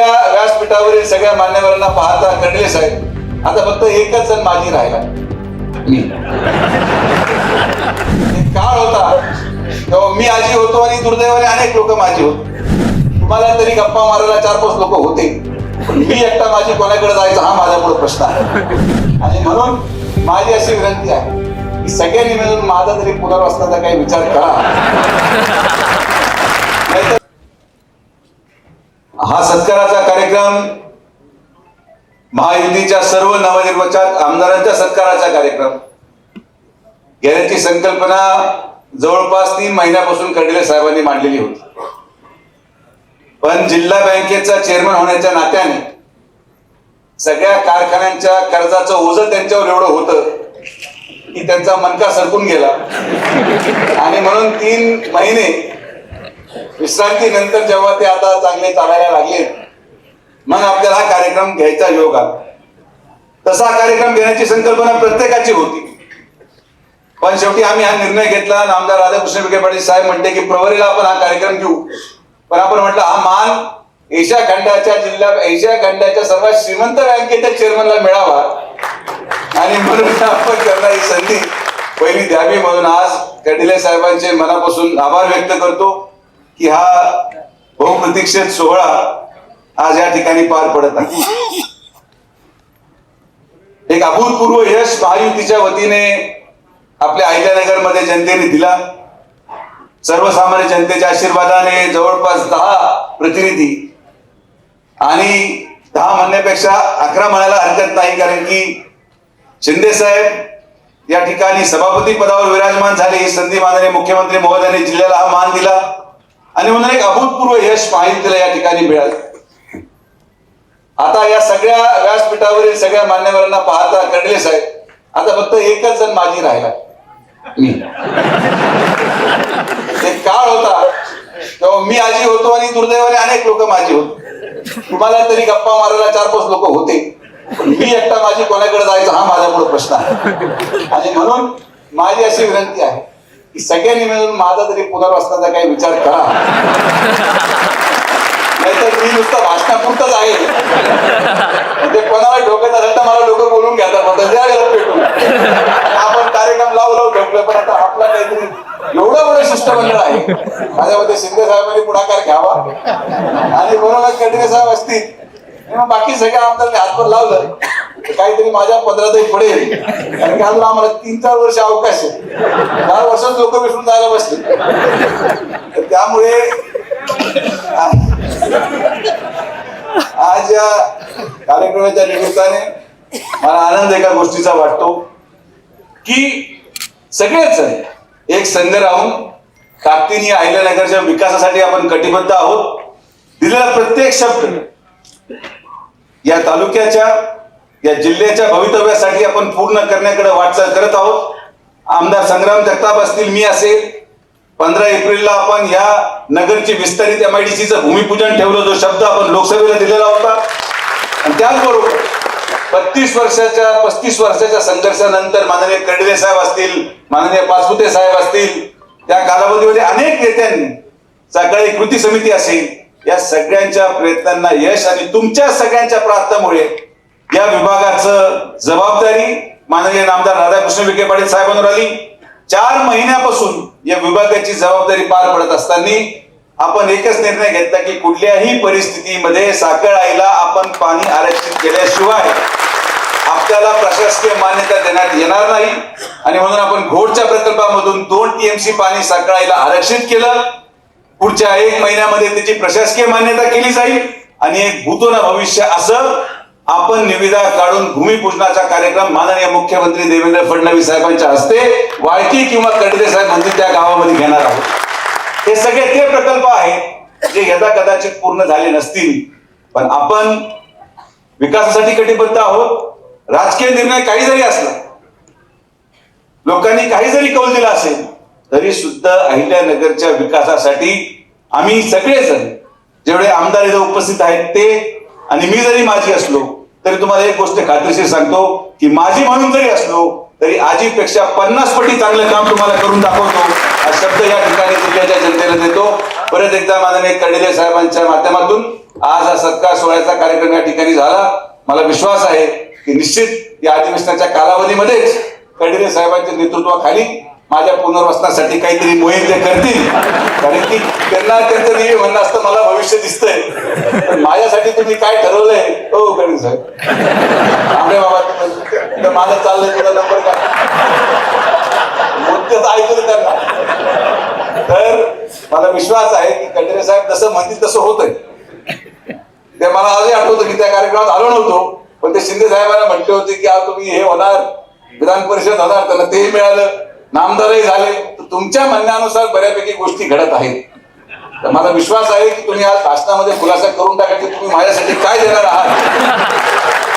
सगळ्या व्यासपीठावरील सगळ्या मान्यवरांना पाहता कडले साहेब आता फक्त एकच जण माझी राहिला. मी. काळ होता तेव्हा मी आजी होतो आणि दुर्दैवाने अनेक लोक माझी होते. तुम्हाला तरी गप्पा मारायला चार पाच लोक होते पण मी एकटा माझी कोणाकडे जायचा हा माझ्यापुढे प्रश्न आहे. आणि म्हणून माझी अशी विनंती आहे की सगळ्यांनी मिळून माझा तरी पुनर्वसनाचा काही विचार करा नाहीतर हा सत्काराचा कार्यक्रम महायुतीच्या सर्व नवनिर्वाचित आमदारांच्या सत्काराचा कार्यक्रम. घेण्याची संकल्पना जवळपास तीन महिन्यापासून कडले साहेबांनी मांडलेली होती. पण जिल्हा बँकेचा चेअरमन होण्याच्या नात्याने सगळ्या कारखान्यांच्या कर्जाचं ओझं त्यांच्यावर एवढं होतं की त्यांचा मनका सरकून गेला. आणि म्हणून तीन महिने विश्रांतीनंतर जेव्हा ते आता चांगले चालायला लागले मग आपल्याला हा कार्यक्रम घ्यायचा योग आला. तसा हा कार्यक्रम घेण्याची संकल्पना प्रत्येकाची होती. पण शेवटी आम्ही हा निर्णय घेतला आमदार राधाकृष्ण विखे पाटील साहेब म्हणते की प्रवरीला आपण हा कार्यक्रम घेऊ. पण आपण म्हटलं हा मान एशिया खंडाच्या जिल्हा एशिया खंडाच्या सर्वात श्रीमंत बँकेच्या चेअरमनला मिळावा. आणि म्हणून आपण त्यांना ही संधी पहिली द्यावी म्हणून आज कडिले साहेबांचे मनापासून आभार व्यक्त करतो. की हा बहुप्रतीक्षित सोहळा आज या ठिकाणी पार पडत आहे. एक अभूतपूर्व यश महायुतीच्या वतीने आपल्या अहिल्यानगरमध्ये जनतेने दिला. सर्वसामान्य जनतेच्या आशीर्वादाने जवळपास दहा प्रतिनिधी आणि दहा म्हणण्यापेक्षा अकरा म्हणायला हरकत नाही कारण की शिंदे साहेब या ठिकाणी सभापती पदावर विराजमान झाले ही संधी माननीय मुख्यमंत्री महोदयाने जिल्ह्याला हा मान दिला. आणि म्हणून एक अभूतपूर्व यश माहितीला या ठिकाणी मिळालं. आता या सगळ्या व्यासपीठावरील सगळ्या मान्यवरांना पाहता कडले साहेब आता फक्त एकच जण माझी राहिला. मी. एक काळ होता. तेव्हा मी आजी होतो आणि दुर्दैवाने अनेक लोक माझी होते. तुम्हाला तरी गप्पा मारायला चार पाच लोक होते. मी एकटा माझी कोणाकडे जायचं हा माझ्यामुळे प्रश्न आहे. आणि म्हणून माझी अशी विनंती आहे. की सगळ्यांनी मिळून माझा तरी पुनर्वसनाचा काही विचार करा. नाहीतर मी नुसतं भाषणापुरतच आहे. म्हणजे कोणाला डोक्यात असेल तर मला लोक बोलून घेतात. मग त्या वेळेला भेटून आपण कार्यक्रम लावू लावू ठेवलं पण आता आपला काहीतरी एवढं मोठं शिष्टमंडळ आहे. माझ्यामध्ये शिंदे साहेबांनी पुढाकार घ्यावा. आणि बरोबर कटरे साहेब असतील. बाकी सगळ्या आमदारांनी हातभर लावलं. काहीतरी माझ्या पदरातही पडेल. कारण की अजून आम्हाला तीन चार वर्ष अवकाश आहे. चार वर्षात लोक विसरून जायला बसले. तर त्यामुळे आज या कार्यक्रमाच्या निमित्ताने मला आनंद एका गोष्टीचा वाटतो की सगळेच एक संघ राहून ताकदीने अहिल्यानगरच्या विकासासाठी आपण कटिबद्ध आहोत. दिलेला प्रत्येक शब्द या तालुक्याच्या या जिल्ह्याच्या भवितव्यासाठी आपण पूर्ण करण्याकडे वाटचाल करत आहोत. आमदार संग्राम जगताप असतील मी असेल. पंधरा एप्रिलला आपण या नगरची विस्तारित एम आय डी सीचं भूमिपूजन ठेवलं जो शब्द आपण लोकसभेला दिलेला होता. आणि त्याचबरोबर बत्तीस वर्षाच्या पस्तीस वर्षाच्या संघर्षानंतर माननीय कर्डिले साहेब असतील माननीय पासपुते साहेब असतील त्या कालावधीमध्ये अनेक नेत्यांनी सकाळी कृती समिती असेल या सगळ्यांच्या प्रयत्नांना यश आणि तुमच्या सगळ्यांच्या प्रार्थनामुळे या विभागाचं जबाबदारी माननीय नामदार राधाकृष्ण विखे पाटील साहेबांवर आली. चार महिन्यापासून या विभागाची जबाबदारी पार पडत असताना आपण एकच निर्णय घेतला की कुठल्याही परिस्थितीमध्ये साखर आईला आपण पाणी आरक्षित केल्याशिवाय आपल्याला प्रशासकीय मान्यता देण्यात येणार नाही. आणि म्हणून आपण घोडच्या प्रकल्पामधून दोन टीएमसी पाणी साखर आईला आरक्षित केलं. पुढच्या एक महिन्यामध्ये त्याची प्रशासकीय मान्यता केली जाईल. आणि एक भूतोना भविष्य असं आपण निविदा काढून भूमिपूजनाचा कार्यक्रम माननीय मुख्यमंत्री देवेंद्र फडणवीस साहेबांच्या हस्ते वाळकी किंवा कडले साहेब म्हणजे त्या गावामध्ये घेणार आहोत. हे सगळे ते प्रकल्प आहेत जे यदा कदाचित पूर्ण झाले नसतील. पण आपण विकासासाठी कटिबद्ध आहोत. राजकीय निर्णय काही जरी असला लोकांनी काही जरी कौल दिला असेल तरी सुद्धा अहिल्यानगरच्या विकासासाठी आम्ही सगळेजण जेवढे आमदार इथं उपस्थित आहेत ते आणि मी जरी माझी असलो तरी तुम्हाला एक गोष्ट खात्रीशीर सांगतो की माझी म्हणून जरी असलो तरी आजीपेक्षा पन्नास पटी चांगलं काम तुम्हाला करून दाखवतो. हा शब्द या ठिकाणी जिल्ह्याच्या जनतेला देतो. परत एकदा माननीय कर्डिले साहेबांच्या माध्यमातून आज हा सत्कार सोहळ्याचा कार्यक्रम या ठिकाणी झाला. मला विश्वास आहे की निश्चित या अधिवेशनाच्या कालावधीमध्येच कडिरे साहेबांच्या नेतृत्वाखाली माझ्या पुनर्वसनासाठी काहीतरी मोहीम ते करतील. कारण की त्यांना त्यांचं नेहमी म्हणणं असतं मला भविष्य दिसतंय. माझ्यासाठी तुम्ही काय ठरवलंय साहेब. आंबे बाबा माझा चाललंय तुझा नंबर का मुद्द्याच ऐकलं त्यांना. तर मला विश्वास आहे की कटरे साहेब जसं म्हणतील तसं होतंय. ते मला आजही आठवतं की त्या कार्यक्रमात आलो नव्हतो पण ते शिंदे साहेबांना म्हटले होते की आज तुम्ही हे होणार. विधान परिषद होणार त्यांना तेही मिळालं. नामदारही झाले. तर तुमच्या म्हणण्यानुसार बऱ्यापैकी गोष्टी घडत आहेत. तर मला विश्वास आहे की तुम्ही आज भाषणामध्ये खुलासा करून टाका की तुम्ही माझ्यासाठी काय देणार आहात?